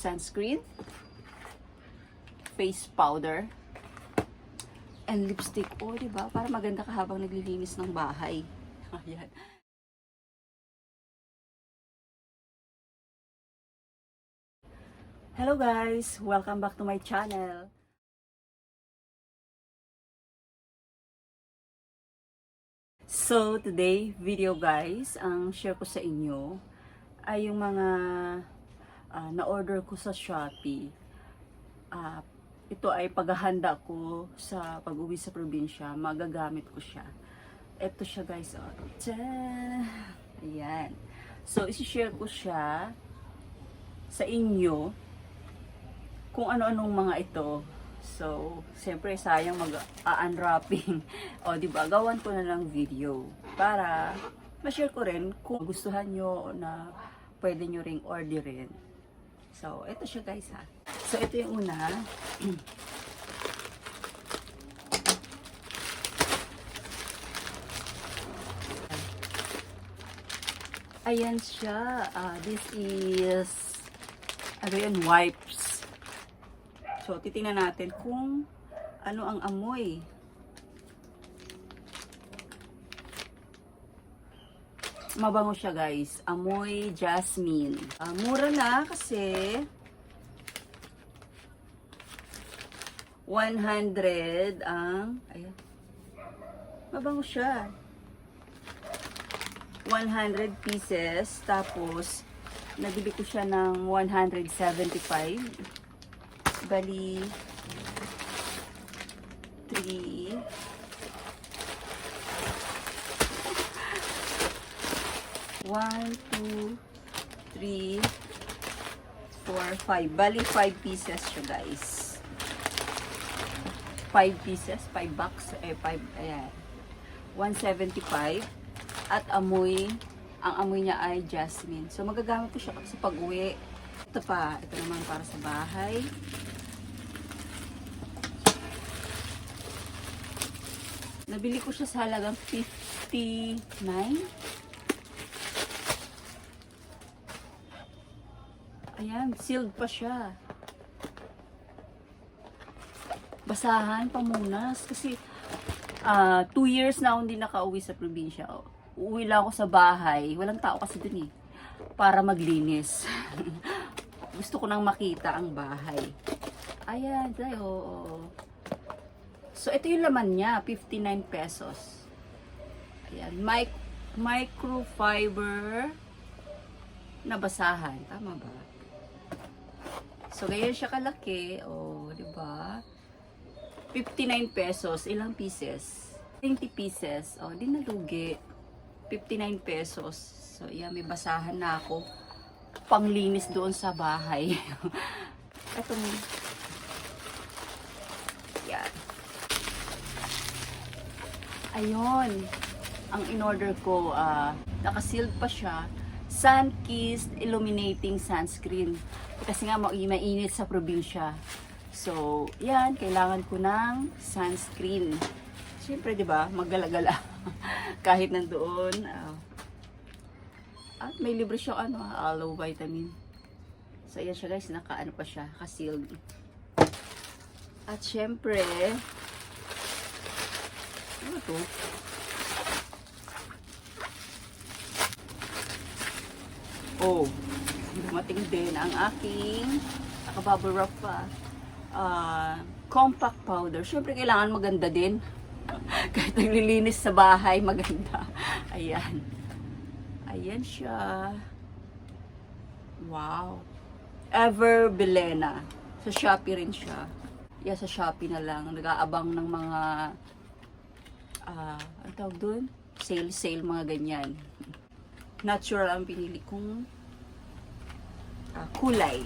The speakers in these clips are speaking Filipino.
sunscreen, face powder, and lipstick. O, di ba? Para maganda ka habang naglilinis ng bahay. Ayan. Hello guys! Welcome back to my channel. So, today, video guys, ang share ko sa inyo ay yung mga ah, na-order ko sa Shopee. Ah, ito ay paghahanda ko sa pag-uwi sa probinsya. Magagamit ko siya. Ito siya guys. Oh. Ayan. So, isi-share ko siya sa inyo kung ano-anong mga ito. So, siyempre sayang mag-unwrapping. o, di ba? Gawan ko na lang video para ma-share ko rin kung gustuhan nyo na pwede nyo ring orderin. So, ito siya guys ha. So, ito yung una. Ayan siya. Ah, this is ano wipes. So, titingnan natin kung ano ang amoy. Mabango siya guys. Amoy jasmine. Ah, mura na kasi 100 ang ayan. Mabango siya. 100 pieces tapos nabili ko siya ng 175 bali 3 1 2 3 4 5 bali 5 pieces siya guys 5 pieces 5 bucks eh 5 ayan 175 at amoy ang amoy niya ay jasmine. So magagamit ko siya sa pag-uwi. Ito pa, ito naman para sa bahay. Nabili ko siya sa halagang 59. Ayan, sealed pa siya. Basahan, pamunas. Kasi, ah, two years na akong hindi nakauwi sa probinsya. Uuwi lang ako sa bahay. Walang tao kasi dun eh. Para maglinis. Gusto ko nang makita ang bahay. Ayan, tayo. oo. So, ito yung laman niya. 59 pesos. Ayan. Mic microfiber na basahan. Tama ba? So, ganyan siya kalaki. O, oh, di ba? 59 pesos. Ilang pieces? 20 pieces. O, oh, di nalugi. 59 pesos. So, yan, may basahan na ako. Panglinis doon sa bahay. Itong, yan. Ayun. Ang in-order ko, ah, nakasealed pa siya. Sun-kissed illuminating sunscreen. Kasi nga ma- mainit sa probinsya. So, yan, kailangan ko ng sunscreen. Siyempre, di ba, maggalagala. Kahit nandoon. ah. at may libre siya ano, aloe vitamin. So, ayan siya guys, naka-ano pa siya, ka-sealed. At syempre, ano to? Oh, dumating din ang aking nakabubble wrap pa. ah, compact powder. Syempre, kailangan maganda din. Kahit naglilinis sa bahay, maganda. Ayan. Ayan siya. Wow. Ever Belena. Sa Shopee rin siya. Yeah, sa Shopee na lang. Nag-aabang ng mga ah, ano tawag doon? Sale, sale, mga ganyan. Natural ang pinili kong ah, kulay.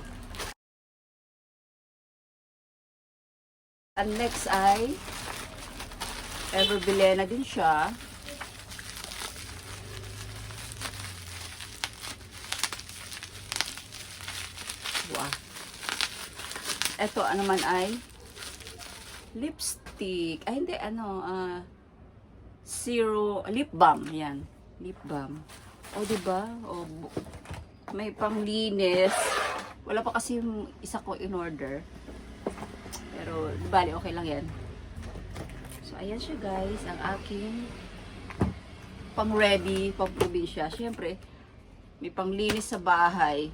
Ang next ay Ever Belena din siya. Wow. Ito ano naman ay lipstick. Ay hindi ano ah zero lip balm yan. Lip balm. O di ba? O may panglinis Wala pa kasi yung isa ko in order. Pero, di bali, okay lang yan. So, ayan siya guys, ang aking pang ready, pang probinsya. Siyempre, may panglinis sa bahay.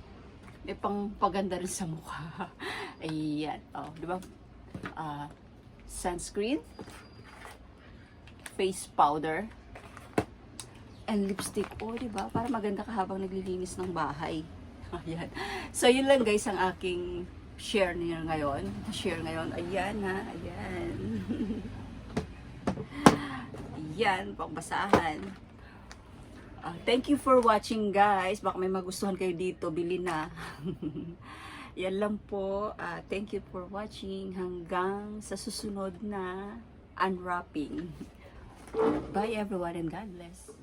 May pang paganda rin sa mukha. Ayan. Oh, di ba? Ah, sunscreen, face powder, and lipstick. Oh, di ba? Para maganda ka habang naglilinis ng bahay. Ayan. So, yun lang guys ang aking share niya ngayon. Share ngayon. Ayan ha. Ayan. Ayan. Pangbasahan. Ah, thank you for watching guys. Baka may magustuhan kayo dito. Bili na. Yan lang po. Ah, thank you for watching. Hanggang sa susunod na unwrapping. Bye everyone and God bless.